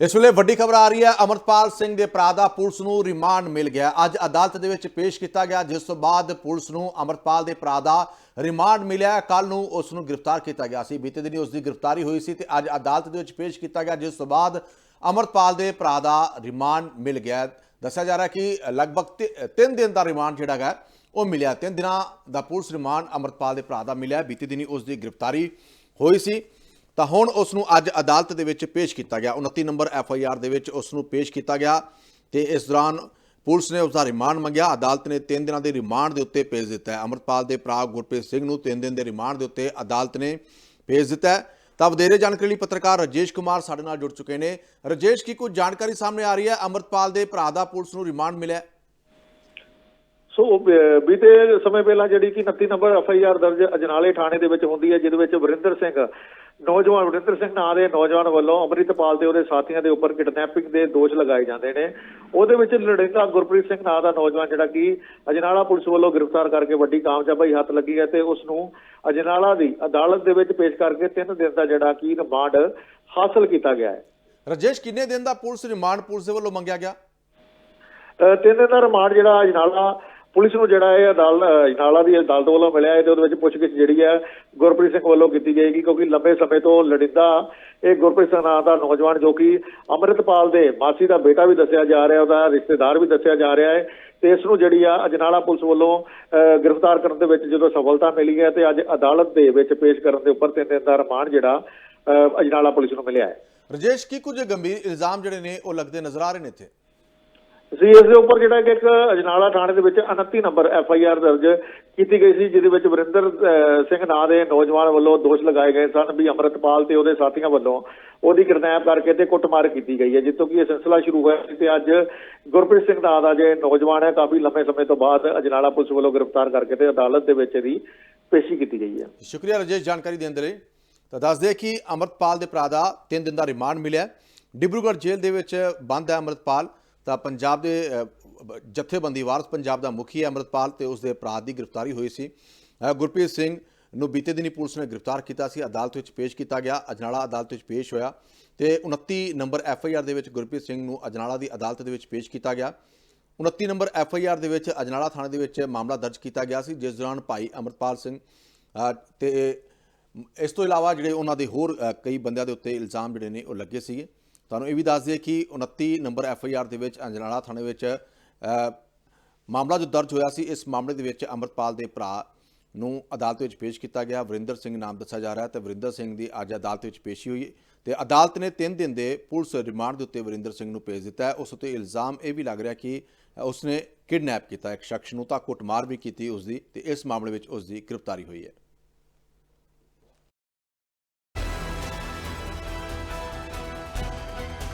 ਇਸ ਵੇਲੇ ਵੱਡੀ ਖਬਰ ਆ ਰਹੀ ਹੈ ਅਮਰਪਾਲ ਸਿੰਘ ਦੇ ਭਰਾ ਦਾ ਪੁਲਿਸ ਨੂੰ ਰਿਮਾਂਡ ਮਿਲ ਗਿਆ। ਅੱਜ ਅਦਾਲਤ ਦੇ ਵਿੱਚ ਪੇਸ਼ ਕੀਤਾ ਗਿਆ, ਜਿਸ ਤੋਂ ਬਾਅਦ ਪੁਲਿਸ ਨੂੰ ਅਮਰਪਾਲ ਦੇ ਭਰਾ ਦਾ ਰਿਮਾਂਡ ਮਿਲਿਆ। ਕੱਲ ਨੂੰ ਉਸ ਨੂੰ ਗ੍ਰਿਫਤਾਰ ਕੀਤਾ ਗਿਆ ਸੀ। ਬੀਤੇ ਦਿਨੀ ਉਸ ਦੀ ਗ੍ਰਿਫਤਾਰੀ ਹੋਈ ਸੀ ਤੇ ਅੱਜ ਅਦਾਲਤ ਦੇ ਵਿੱਚ ਪੇਸ਼ ਕੀਤਾ ਗਿਆ, ਜਿਸ ਤੋਂ ਬਾਅਦ ਅਮਰਪਾਲ ਦੇ ਭਰਾ ਦਾ ਰਿਮਾਂਡ ਮਿਲ ਗਿਆ। ਦੱਸਿਆ ਜਾ ਰਿਹਾ ਕਿ ਲਗਭਗ 3 ਦਿਨ ਦਾ ਰਿਮਾਂਡ ਜਿਹੜਾ ਹੈ ਉਹ ਮਿਲਿਆ। ਤਿੰਨ ਦਿਨਾਂ ਦਾ ਪੁਲਿਸ ਰਿਮਾਂਡ ਅਮਰਪਾਲ ਦੇ ਭਰਾ ਦਾ ਮਿਲਿਆ। ਬੀਤੇ ਦਿਨੀ ਉਸ ਦੀ ਗ੍ਰਿਫਤਾਰੀ ਹੋਈ ਸੀ। ਤਾਂ ਹੁਣ ਉਸ ਨੂੰ ਅੱਜ ਅਦਾਲਤ ਦੇ ਵਿੱਚ ਪੇਸ਼ ਕੀਤਾ ਗਿਆ। 29 ਨੰਬਰ ਐਫ ਆਈ ਆਰ ਦੇ ਵਿੱਚ ਉਸ ਨੂੰ ਪੇਸ਼ ਕੀਤਾ ਗਿਆ ਤੇ ਇਸ ਦੌਰਾਨ ਪੁਲਿਸ ਨੇ ਉਸ ਦਾ ਰਿਮਾਂਡ ਮੰਗਿਆ। ਅਦਾਲਤ ਨੇ 3 ਦਿਨਾਂ ਦੇ ਰਿਮਾਂਡ ਦੇ ਉੱਤੇ ਭੇਜ ਦਿੱਤਾ ਹੈ। ਅਮਰਪਾਲ ਦੇ ਭਰਾ ਗੁਰਪ੍ਰੀਤ ਸਿੰਘ ਨੂੰ 3 ਦਿਨ ਦੇ ਰਿਮਾਂਡ ਦੇ ਉੱਤੇ ਅਦਾਲਤ ਨੇ ਭੇਜ ਦਿੱਤਾ ਹੈ। ਤਾਂ ਵਧੇਰੇ ਜਾਣਕਾਰੀ ਲਈ ਪੱਤਰਕਾਰ ਰਜੇਸ਼ ਕੁਮਾਰ ਸਾਡੇ ਨਾਲ ਜੁੜ ਚੁੱਕੇ ਨੇ। ਰਜੇਸ਼, ਕੀ ਕੁਝ ਜਾਣਕਾਰੀ ਸਾਹਮਣੇ ਆ ਰਹੀ ਹੈ? ਅਮਰਪਾਲ ਦੇ ਭਰਾ ਦਾ ਪੁਲਿਸ ਨੂੰ ਰਿਮਾਂਡ ਮਿਲਿਆ ਸੋ ਬੀਤੇ ਸਮੇਂ ਪਹਿਲਾਂ ਜਿਹੜੀ ਕਿ 29 ਨੰਬਰ ਐਫ ਆਈ ਆਰ ਦਰਜ ਅਜਨਾਲੇ ਥਾਣੇ ਦੇ ਵਿੱਚ ਹੁੰਦੀ ਹੈ ਜਿਹਦੇ ਵਿੱਚ ਵਰਿੰਦਰ ਸਿੰਘ ਨੌਜਵਾਨ ਵਰਿੰਦਰ ਸਿੰਘ ਨਾਂ ਦੇ ਨੌਜਵਾਨ ਵੱਲੋਂ ਅੰਮ੍ਰਿਤਪਾਲ ਤੇ ਉਹਦੇ ਸਾਥੀਆਂ ਦੇ ਉੱਪਰ ਕਿਡਨੈਪਿੰਗ ਦੇ ਦੋਸ਼ ਲਗਾਏ ਜਾਂਦੇ ਨੇ। ਉਹਦੇ ਵਿੱਚ ਲੜਿੰਦਾ ਗੁਰਪ੍ਰੀਤ ਸਿੰਘ ਨਾਂ ਦਾ ਨੌਜਵਾਨ ਜਿਹੜਾ ਕਿ ਅਜਨਾਲਾ ਪੁਲਿਸ ਵੱਲੋਂ ਗ੍ਰਿਫਤਾਰ ਕਰਕੇ ਵੱਡੀ ਕਾਮਯਾਬੀ ਹੱਥ ਲੱਗੀ ਹੈ ਤੇ ਉਸ ਨੂੰ ਅਜਨਾਲਾ ਦੀ ਅਦਾਲਤ ਦੇ ਵਿੱਚ ਪੇਸ਼ ਕਰਕੇ 3 ਦਿਨ ਦਾ ਜਿਹੜਾ ਕਿ ਰਿਮਾਂਡ ਹਾਸਲ ਕੀਤਾ ਗਿਆ ਹੈ। ਰਜੇਸ਼ ਕਿੰਨੇ ਦਿਨ ਦਾ ਪੁਲਿਸ ਰਿਮਾਂਡ ਪੁਲਿਸ ਦੇ ਵੱਲੋਂ ਮੰਗਿਆ ਗਿਆ? ਅਹ ਤਿੰਨ ਦਿਨ ਦਾ ਰਿਮਾਂਡ ਜਿਹੜਾ ਅਜਨਾਲਾ ਪੁਲਿਸ ਨੂੰ ਜਿਹੜਾ ਇਹ ਅਦਾਲਤ ਅਜਨਾਲਾ ਦੀ ਅਦਾਲਤ ਵੱਲੋਂ ਮਿਲਿਆ ਹੈ ਤੇ ਉਹਦੇ ਵਿੱਚ ਪੁੱਛਗਿੱਛ ਜਿਹੜੀ ਹੈ ਗੁਰਪ੍ਰੀਤ ਸਿੰਘ ਵੱਲੋਂ ਕੀਤੀ ਜਾਏਗੀ ਕਿਉਂਕਿ ਲੰਬੇ ਸਮੇਂ ਤੋਂ ਲੜਿੰਦਾ ਇਹ ਗੁਰਪ੍ਰੀਤ ਸਿੰਘ ਨਾਂ ਦਾ ਨੌਜਵਾਨ ਜੋ ਕਿ ਅੰਮ੍ਰਿਤਪਾਲ ਦੇ ਮਾਸੀ ਦਾ ਬੇਟਾ ਵੀ ਦੱਸਿਆ ਜਾ ਰਿਹਾ ਉਹਦਾ ਰਿਸ਼ਤੇਦਾਰ ਵੀ ਦੱਸਿਆ ਜਾ ਰਿਹਾ ਹੈ ਤੇ ਇਸ ਨੂੰ ਜਿਹੜੀ ਆ ਅਜਨਾਲਾ ਪੁਲਿਸ ਵੱਲੋਂ ਅਹ, ਗ੍ਰਿਫਤਾਰ ਕਰਨ ਦੇ ਵਿੱਚ ਜਦੋਂ ਸਫਲਤਾ ਮਿਲੀ ਹੈ ਤੇ ਅੱਜ ਅਦਾਲਤ ਦੇ ਵਿੱਚ ਪੇਸ਼ ਕਰਨ ਦੇ ਉੱਪਰ ਤਿੰਨ ਦਿਨ ਦਾ ਰਿਮਾਂਡ ਜਿਹੜਾ ਅਜਨਾਲਾ ਪੁਲਿਸ ਨੂੰ ਮਿਲਿਆ ਹੈ। ਰਜੇਸ਼ ਕੀ ਕੁਝ ਗੰਭੀਰ ਇਲਜ਼ਾਮ ਜਿਹੜੇ ਨੇ ਉਹ ਲੱਗਦੇ ਨਜ਼ਰ ਆ ਰਹੇ ਨੇ ਇੱਥੇ? ਸੀ ਇਸ ਦੇ ਉੱਪਰ ਜਿਹੜਾ ਕਿ ਇੱਕ ਅਜਨਾਲਾ ਥਾਣੇ ਦੇ ਵਿੱਚ 29 ਨੰਬਰ ਐਫ ਆਈ ਆਰ ਦਰਜ ਕੀਤੀ ਗਈ ਸੀ, ਜਿਹਦੇ ਵਿੱਚ ਵਰਿੰਦਰ ਸਿੰਘ ਨਾਂ ਦੇ ਨੌਜਵਾਨ ਵੱਲੋਂ ਦੋਸ਼ ਲਗਾਏ ਗਏ ਸਨ ਵੀ ਅੰਮ੍ਰਿਤਪਾਲ ਤੇ ਉਹਦੇ ਸਾਥੀਆਂ ਵੱਲੋਂ ਉਹਦੀ ਕਿਡਨੈਪ ਕਰਕੇ ਤੇ ਕੁੱਟਮਾਰ ਕੀਤੀ ਗਈ ਹੈ, ਜਿੱਥੋਂ ਕਿ ਇਹ ਸਿਲਸਿਲਾ ਸ਼ੁਰੂ ਹੋਇਆ ਸੀ ਤੇ ਅੱਜ ਗੁਰਪ੍ਰੀਤ ਸਿੰਘ ਨਾਂ ਦਾ ਜੇ ਨੌਜਵਾਨ ਹੈ, ਕਾਫੀ ਲੰਬੇ ਸਮੇਂ ਤੋਂ ਬਾਅਦ ਅਜਨਾਲਾ ਪੁਲਿਸ ਵੱਲੋਂ ਗ੍ਰਿਫਤਾਰ ਕਰਕੇ ਤੇ ਅਦਾਲਤ ਦੇ ਵਿੱਚ ਇਹਦੀ ਪੇਸ਼ੀ ਕੀਤੀ ਗਈ ਹੈ। ਸ਼ੁਕਰੀਆ ਰਜੇਸ਼ ਜਾਣਕਾਰੀ ਦੇਣ ਦੇ ਲਈ। ਤਾਂ ਦੱਸ ਦੇ ਕਿ ਅਮਰਪਾਲ ਦੇ ਭਰਾ ਦਾ 3 ਦਿਨ ਦਾ ਰਿਮਾਂਡ ਮਿਲਿਆ ਹੈ। ਡਿਬਰੂਗੜ੍ਹ ਜੇਲ੍ਹ ਦੇ ਵਿੱਚ ਬੰਦ ਹੈ ਅਮਰਪਾਲ ਤਾਂ ਪੰਜਾਬ ਦੇ ਅ, ਜਥੇਬੰਦੀ ਵਾਰਸ ਪੰਜਾਬ ਦਾ ਮੁਖੀ ਹੈ ਅਮਰਪਾਲ ਤੇ ਉਸ ਦੇ ਭਰਾ ਦੀ ਗ੍ਰਿਫਤਾਰੀ ਹੋਈ ਸੀ। ਗੁਰਪ੍ਰੀਤ ਸਿੰਘ ਨੂੰ ਬੀਤੇ ਦਿਨੀ ਪੁਲਿਸ ਨੇ ਗ੍ਰਿਫਤਾਰ ਕੀਤਾ ਸੀ। ਅਦਾਲਤ ਵਿੱਚ ਪੇਸ਼ ਕੀਤਾ ਗਿਆ। ਅਜਨਾਲਾ ਅਦਾਲਤ ਵਿੱਚ ਪੇਸ਼ ਹੋਇਆ। ਤੇ 29 ਨੰਬਰ ਐਫ ਆਈ ਆਰ ਦੇ ਵਿੱਚ ਗੁਰਪ੍ਰੀਤ ਸਿੰਘ ਨੂੰ ਅਜਨਾਲਾ ਦੀ ਅਦਾਲਤ ਦੇ ਵਿੱਚ ਪੇਸ਼ ਕੀਤਾ ਗਿਆ। 29 ਨੰਬਰ ਐਫ ਆਈ ਆਰ ਦੇ ਵਿੱਚ ਅਜਨਾਲਾ ਥਾਣੇ ਦੇ ਵਿੱਚ ਮਾਮਲਾ ਦਰਜ ਕੀਤਾ ਗਿਆ ਸੀ ਜਿਸ ਦੌਰਾਨ ਭਾਈ ਅਮਰਪਾਲ ਸਿੰਘ ਅ, ਤੇ ਇਸ ਤੋਂ ਇਲਾਵਾ ਜਿਹੜੇ ਉਹਨਾਂ ਦੇ ਹੋਰ ਕਈ ਬੰਦਿਆਂ ਦੇ ਉੱਤੇ ਇਲਜ਼ਾਮ ਜਿਹੜੇ ਨੇ ਉਹ ਲੱਗੇ ਸੀਗੇ। ਤੁਹਾਨੂੰ ਇਹ ਵੀ ਦੱਸ ਦਈਏ ਕਿ 29 ਨੰਬਰ ਐਫ ਆਈ ਆਰ ਦੇ ਵਿੱਚ ਅੰਜਨਾਲਾ ਥਾਣੇ ਵਿੱਚ ਮਾਮਲਾ ਜੋ ਦਰਜ ਹੋਇਆ ਸੀ, ਇਸ ਮਾਮਲੇ ਦੇ ਵਿੱਚ ਅਮਰਪਾਲ ਦੇ ਭਰਾ ਨੂੰ ਅਦਾਲਤ ਵਿੱਚ ਪੇਸ਼ ਕੀਤਾ ਗਿਆ। ਵਰਿੰਦਰ ਸਿੰਘ ਨਾਮ ਦੱਸਿਆ ਜਾ ਰਿਹਾ ਹੈ ਤੇ ਵਰਿੰਦਰ ਸਿੰਘ ਦੀ ਅੱਜ ਅਦਾਲਤ ਵਿੱਚ ਪੇਸ਼ੀ ਹੋਈ ਹੈ ਤੇ ਅਦਾਲਤ ਨੇ 3 ਦਿਨ ਦੇ ਪੁਲਿਸ ਰਿਮਾਂਡ ਦੇ ਉੱਤੇ ਵਰਿੰਦਰ ਸਿੰਘ ਨੂੰ ਭੇਜ ਦਿੱਤਾ ਹੈ। ਉਸ ਉੱਤੇ ਇਲਜ਼ਾਮ ਇਹ ਵੀ ਲੱਗ ਰਿਹਾ ਕਿ ਉਸਨੇ ਕਿਡਨੈਪ ਕੀਤਾ ਇੱਕ ਸ਼ਖਸ ਨੂੰ ਤਾਂ ਕੁੱਟਮਾਰ ਵੀ ਕੀਤੀ ਉਸ ਦੀ ਤੇ ਇਸ ਮਾਮਲੇ ਵਿੱਚ ਉਸ ਦੀ ਗ੍ਰਿਫਤਾਰੀ ਹੋਈ ਹੈ।